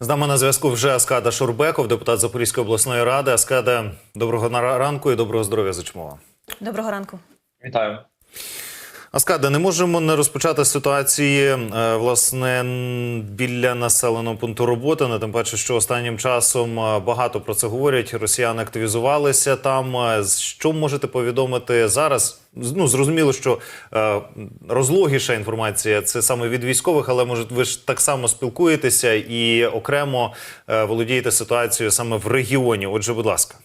З нами на зв'язку вже Аскада Шурбеков, депутат Запорізької обласної ради. Аскада, доброго на- ранку і доброго здоров'я зачмова. Доброго ранку. Вітаю. Аскада, не можемо не розпочати ситуації е, власне біля населеного пункту роботи. Не тим паче, що останнім часом е, багато про це говорять. Росіяни активізувалися там. Е, Що можете повідомити зараз? Ну зрозуміло, що розлогіша інформація це саме від військових, але може ви ж так само спілкуєтеся і окремо володієте ситуацією саме в регіоні. Отже, будь ласка.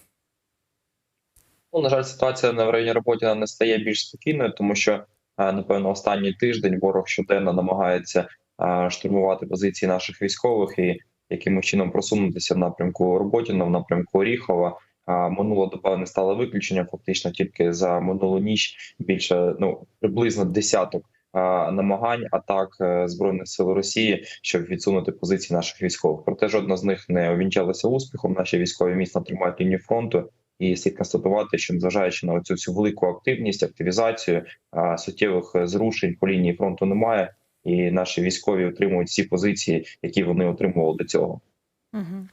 Ну, на жаль, ситуація на районі роботи не стає більш спокійною, тому що напевно останній тиждень ворог щоденно намагається е, штурмувати позиції наших військових і якимось чином просунутися в напрямку Роботіна, в напрямку Оріхова. А минула доба не стала виключенням. Фактично, тільки за минулу ніч більше ну приблизно десяток е, намагань атак е, збройних сил Росії, щоб відсунути позиції наших військових. Проте жодна з них не увінчалася успіхом. Наші військові міцно тримають лінію фронту. І слід констатувати, що незважаючи на цю всю велику активність, активізацію суттєвих зрушень по лінії фронту немає, і наші військові отримують всі позиції, які вони отримували до цього. Угу.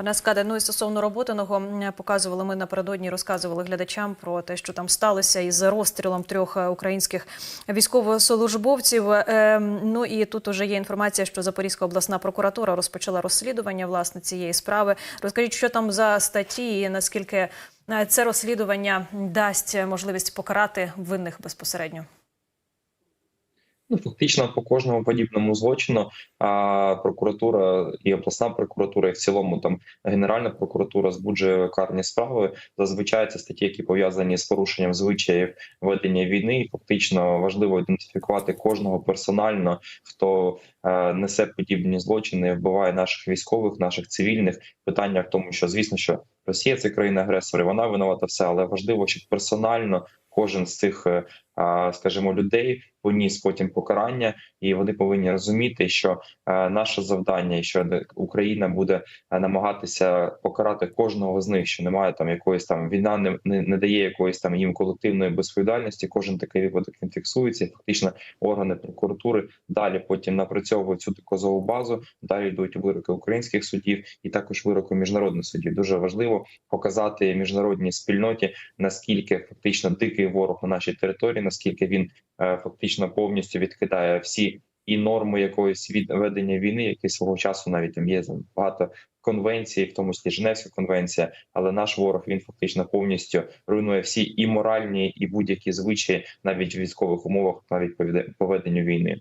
Пане Аскаде, ну і стосовно роботиного показували ми напередодні, розказували глядачам про те, що там сталося із розстрілом трьох е, українських військовослужбовців. Е, Ну і тут уже є інформація, що Запорізька обласна прокуратура розпочала розслідування власне цієї справи. Розкажіть, що там за статті, і наскільки е, це розслідування дасть можливість покарати винних безпосередньо. Ну фактично по кожному подібному злочину а, прокуратура і обласна прокуратура, і в цілому там Генеральна прокуратура збуджує карні справи. Зазвичай це статті, які пов'язані з порушенням звичаїв ведення війни. І фактично важливо ідентифікувати кожного персонально, хто е, несе подібні злочини, вбиває наших військових, наших цивільних. Питання в тому, що звісно, що Росія це країна агресор, і вона винувата все, але важливо, щоб персонально кожен з цих, е, скажімо, людей поніс потім покарання, і вони повинні розуміти, що е, наше завдання, що Україна буде е, намагатися покарати кожного з них, що немає там якоїсь там війна, не, не, дає якоїсь там їм колективної безвідповідальності. Кожен такий випадок він фіксується. Фактично органи прокуратури далі потім напрацьовують цю доказову базу. Далі йдуть вироки українських судів і також вироки міжнародних судів. Дуже важливо показати міжнародній спільноті наскільки фактично дикий ворог на нашій території, наскільки він е, фактично повністю відкидає всі і норми якоїсь від ведення війни, які свого часу навіть там є багато конвенцій, в тому числі Женевська конвенція. Але наш ворог він фактично повністю руйнує всі і моральні, і будь-які звичаї, навіть в військових умовах, навіть по веденню війни.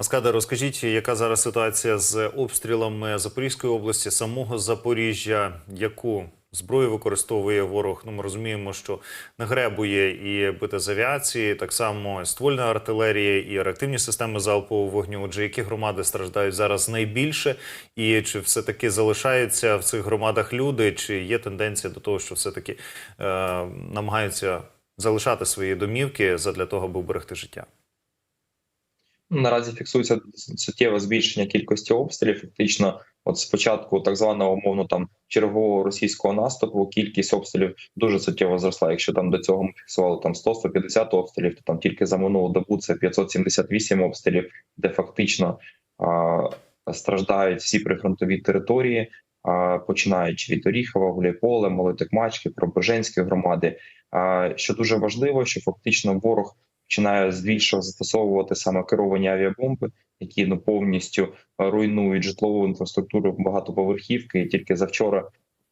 Аскада, розкажіть, яка зараз ситуація з обстрілами Запорізької області, самого Запоріжжя, яку зброю використовує ворог? Ну, ми розуміємо, що не гребує і бити з авіації, так само ствольна артилерія і реактивні системи залпового вогню. Отже, які громади страждають зараз найбільше, і чи все таки залишаються в цих громадах люди, чи є тенденція до того, що все таки е, намагаються залишати свої домівки для того, аби вберегти життя? Наразі фіксується суттєве збільшення кількості обстрілів. Фактично, от спочатку так званого умовно там чергового російського наступу, кількість обстрілів дуже суттєво зросла. Якщо там до цього ми фіксували там 100-150 обстрілів, то там тільки за минулу добу це 578 обстрілів, де фактично а, страждають всі прифронтові території, а, починаючи від Оріхова, Гуляйполе, Молотик-Мачки, Пробоженської громади. А, що дуже важливо, що фактично ворог починає здвічого застосовувати саме керовані авіабомби, які ну повністю руйнують житлову інфраструктуру багатоповерхівки. І тільки завчора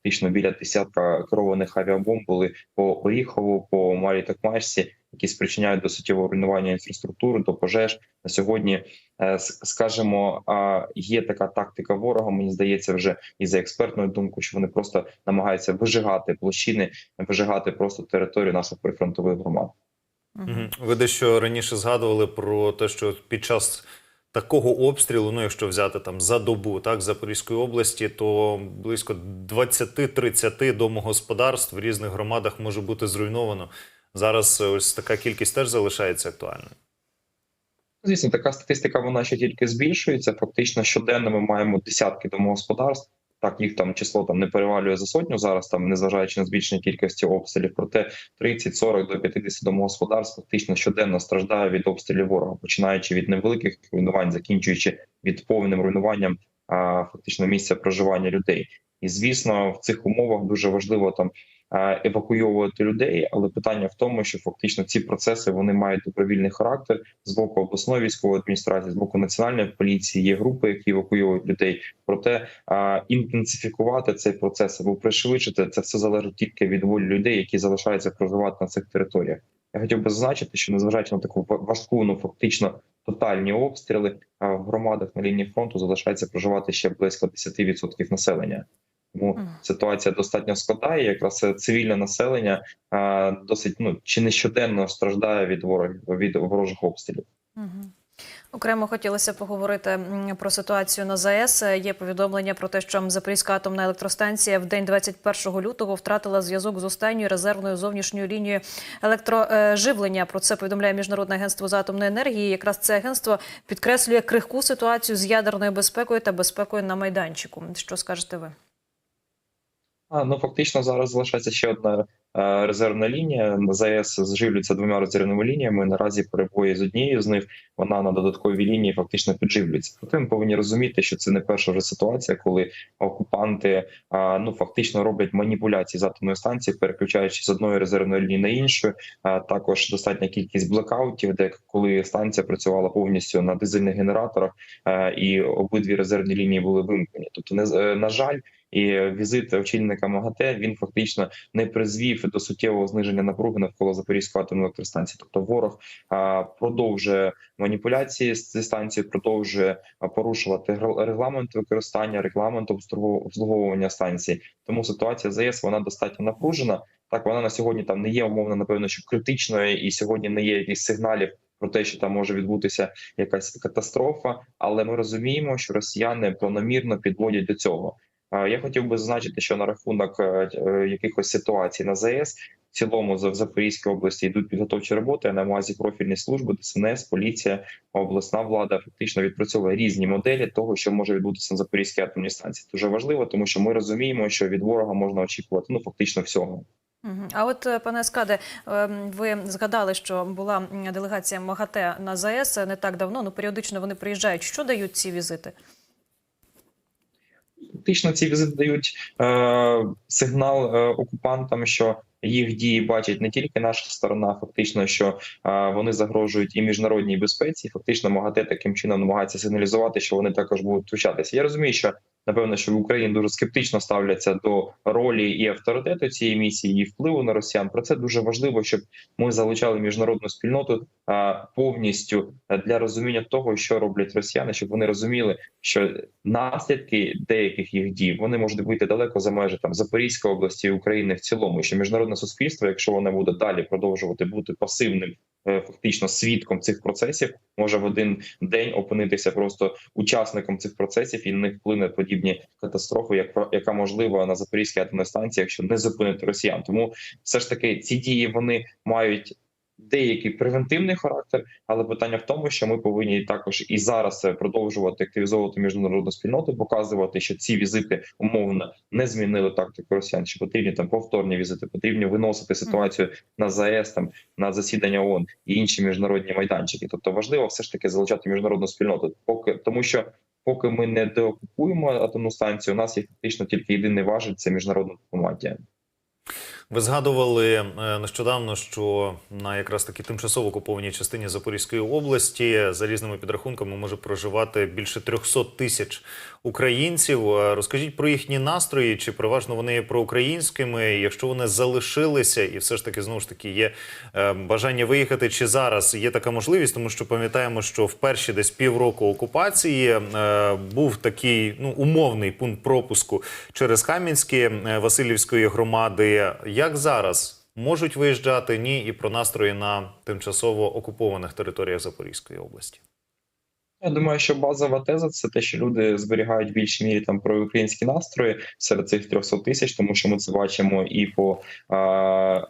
фактично біля десятка керованих авіабомб були по Оріхову, по Малі Токмачці, які спричиняють до суттєвого руйнування інфраструктури, до пожеж. На сьогодні, е, скажімо, є така тактика ворога. Мені здається, вже і за експертною думкою, що вони просто намагаються вижигати площини, вижигати просто територію наших прифронтових громад. Ви дещо раніше згадували про те, що під час такого обстрілу, ну якщо взяти там за добу, так Запорізької області, то близько 20-30 домогосподарств в різних громадах може бути зруйновано. Зараз е, ось така кількість теж залишається актуальною. Звісно, така статистика вона ще тільки збільшується. Фактично щоденно ми маємо десятки домогосподарств. Так, їх там число там не перевалює за сотню зараз, там незважаючи на збільшення кількості обстрілів. Проте 30, 40 до 50 домогосподарств фактично щоденно страждає від обстрілів ворога, починаючи від невеликих руйнувань, закінчуючи від повним руйнуванням а, фактично місця проживання людей. І звісно, в цих умовах дуже важливо там евакуйовувати людей, але питання в тому, що фактично ці процеси вони мають добровільний характер з боку обласної військової адміністрації, з боку національної поліції. Є групи, які евакуйовують людей. Проте е, інтенсифікувати цей процес або пришвидшити це все залежить тільки від волі людей, які залишаються проживати на цих територіях. Я хотів би зазначити, що незважаючи на таку важку, ну фактично тотальні обстріли в громадах на лінії фронту залишається проживати ще близько 10% населення. Тому ситуація достатньо складає. Якраз цивільне населення а, досить ну чи не щоденно страждає від ворогів від ворожих обстрілів. Окремо хотілося поговорити про ситуацію на ЗАЕС. Є повідомлення про те, що Запорізька атомна електростанція в день 21 лютого втратила зв'язок з останньою резервною зовнішньою лінією електроживлення. Про це повідомляє Міжнародне агентство з атомної енергії. Якраз це агентство підкреслює крихку ситуацію з ядерною безпекою та безпекою на майданчику. Що скажете ви? А ну фактично зараз залишається ще одна е, резервна лінія. ЗАЕС зживлюється двома резервними лініями. Наразі перебої з однією з них. Вона на додатковій лінії фактично підживлюється. Проте ми повинні розуміти, що це не перша вже ситуація, коли окупанти е, ну фактично роблять маніпуляції з атомною станцією, переключаючи з одної резервної лінії на іншу. Е, також достатня кількість блекаутів, де коли станція працювала повністю на дизельних генераторах, е, і обидві резервні лінії були вимкнені. Тобто, не е, на жаль. І візит очільника МАГАТЕ він фактично не призвів до суттєвого зниження напруги навколо Запорізької атомної електростанції. Тобто ворог продовжує маніпуляції з цією станцією, продовжує порушувати регламент використання, регламент обслугов- обслуговування станції. Тому ситуація з вона достатньо напружена. Так вона на сьогодні там не є умовно, напевно, що критичною, і сьогодні не є якихось сигналів. Про те, що там може відбутися якась катастрофа, але ми розуміємо, що росіяни планомірно підводять до цього. Я хотів би зазначити, що на рахунок е, е, якихось ситуацій на ЗАЕС в цілому в Запорізькій області йдуть підготовчі роботи. На увазі профільні служби, ДСНС, поліція, обласна влада фактично відпрацьовує різні моделі того, що може відбутися на Запорізькій атомній станції. Дуже важливо, тому що ми розуміємо, що від ворога можна очікувати ну фактично всього. А от, е, пане Скаде, ем, ви згадали, що була делегація МАГАТЕ на ЗАЕС не так давно. Ну періодично вони приїжджають. Що дають ці візити? Фактично ці візити дають е, сигнал е, окупантам, що їх дії бачить не тільки наша сторона, фактично, що е, вони загрожують і міжнародній безпеці. Фактично, МАГАТЕ таким чином намагається сигналізувати, що вони також будуть втручатися. Я розумію, що напевно, що в Україні дуже скептично ставляться до ролі і авторитету цієї місії, і впливу на росіян. Про це дуже важливо, щоб ми залучали міжнародну спільноту повністю для розуміння того, що роблять росіяни, щоб вони розуміли, що наслідки деяких їх дій вони можуть вийти далеко за межі там Запорізької області і України в цілому. Що міжнародне суспільство, якщо воно буде далі продовжувати бути пасивним, фактично свідком цих процесів, може в один день опинитися просто учасником цих процесів і них вплине подібні катастрофи, як яка можлива на Запорізькій атомній станції, якщо не зупинити росіян. Тому все ж таки ці дії вони мають. Деякий превентивний характер, але питання в тому, що ми повинні також і зараз продовжувати активізовувати міжнародну спільноту, показувати, що ці візити умовно не змінили тактику росіян. Що потрібні там повторні візити, потрібно виносити ситуацію на ЗАЕС, там на засідання ООН і інші міжнародні майданчики. Тобто важливо все ж таки залучати міжнародну спільноту, поки тому, що поки ми не деокупуємо атомну станцію, у нас є фактично тільки єдиний важіль це міжнародна дипломатія. Ви згадували е, нещодавно, що на якраз таки тимчасово окупованій частині Запорізької області за різними підрахунками може проживати більше 300 тисяч українців. Е, Розкажіть про їхні настрої, чи переважно вони є проукраїнськими? Якщо вони залишилися, і все ж таки знову ж таки є е, бажання виїхати, чи зараз є така можливість, тому що пам'ятаємо, що в перші десь півроку окупації був такий ну умовний пункт пропуску через Кам'янське е, Васильівської громади. Як зараз можуть виїжджати ні, і про настрої на тимчасово окупованих територіях Запорізької області? Я думаю, що базова теза це те, що люди зберігають в більшій мірі там про українські настрої серед цих 300 тисяч, тому що ми це бачимо і по а,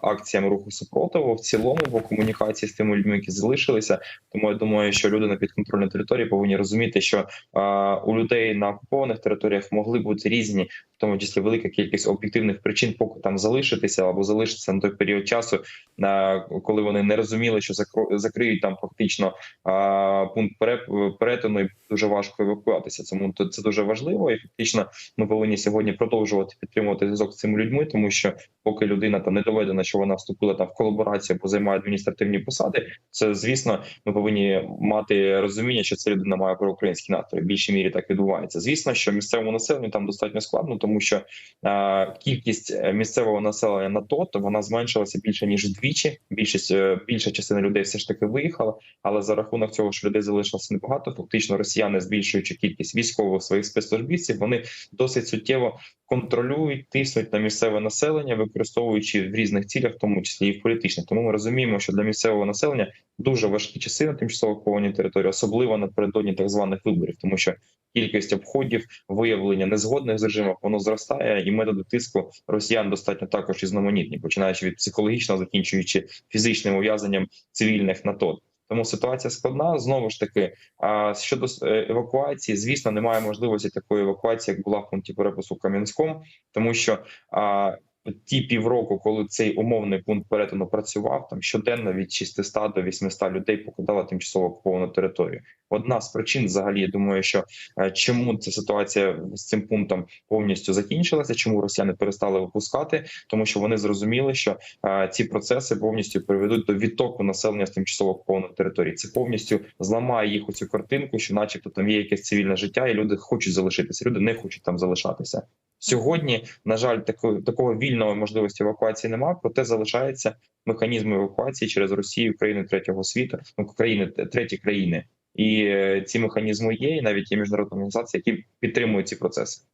акціям руху супротиву в цілому, по комунікації з тими людьми, які залишилися. Тому я думаю, що люди на підконтрольній території повинні розуміти, що а, у людей на окупованих територіях могли бути різні, в тому числі велика кількість об'єктивних причин, поки там залишитися або залишитися на той період часу, а, коли вони не розуміли, що закриють там фактично а, пункт переп- перетину і дуже важко евакуюватися. Тому то це дуже важливо. І фактично ми повинні сьогодні продовжувати підтримувати зв'язок з цими людьми, тому що поки людина там не доведена, що вона вступила там в колаборацію або займає адміністративні посади, це звісно, ми повинні мати розуміння, що ця людина має проукраїнські настрої. В більшій мірі так відбувається. Звісно, що місцевому населенню там достатньо складно, тому що е, кількість місцевого населення на ТОТ вона зменшилася більше ніж вдвічі. Більшість е, більша частина людей все ж таки виїхала. Але за рахунок цього, що людей залишилося небагато, фактично росіяни, збільшуючи кількість військових своїх спецслужбівців, вони досить суттєво контролюють, тиснуть на місцеве населення, використовуючи в різних цілях, в тому числі і в політичних. Тому ми розуміємо, що для місцевого населення дуже важкі часи на тимчасово окупованій території, особливо напередодні так званих виборів, тому що кількість обходів, виявлення незгодних з режимом, воно зростає, і методи тиску росіян достатньо також різноманітні, починаючи від психологічного, закінчуючи фізичним ув'язанням цивільних на ТОТ. Тому ситуація складна. Знову ж таки, а щодо е, евакуації, звісно, немає можливості такої евакуації, як була в пункті перепису Кам'янському, тому що а, ті півроку, коли цей умовний пункт перетину працював, там щоденно від 600 до 800 людей покидала тимчасово окуповану територію. Одна з причин, взагалі, я думаю, що е, чому ця ситуація з цим пунктом повністю закінчилася, чому росіяни перестали випускати, тому що вони зрозуміли, що е, ці процеси повністю приведуть до відтоку населення з тимчасово окупованої території. Це повністю зламає їх оцю картинку, що, начебто, там є якесь цивільне життя, і люди хочуть залишитися. Люди не хочуть там залишатися. Сьогодні, на жаль, такої такого вільної можливості евакуації немає, проте залишається механізм евакуації через Росію, країни третього світу, ну країни треті країни, і е, ці механізми є. І навіть є міжнародні організації, які підтримують ці процеси.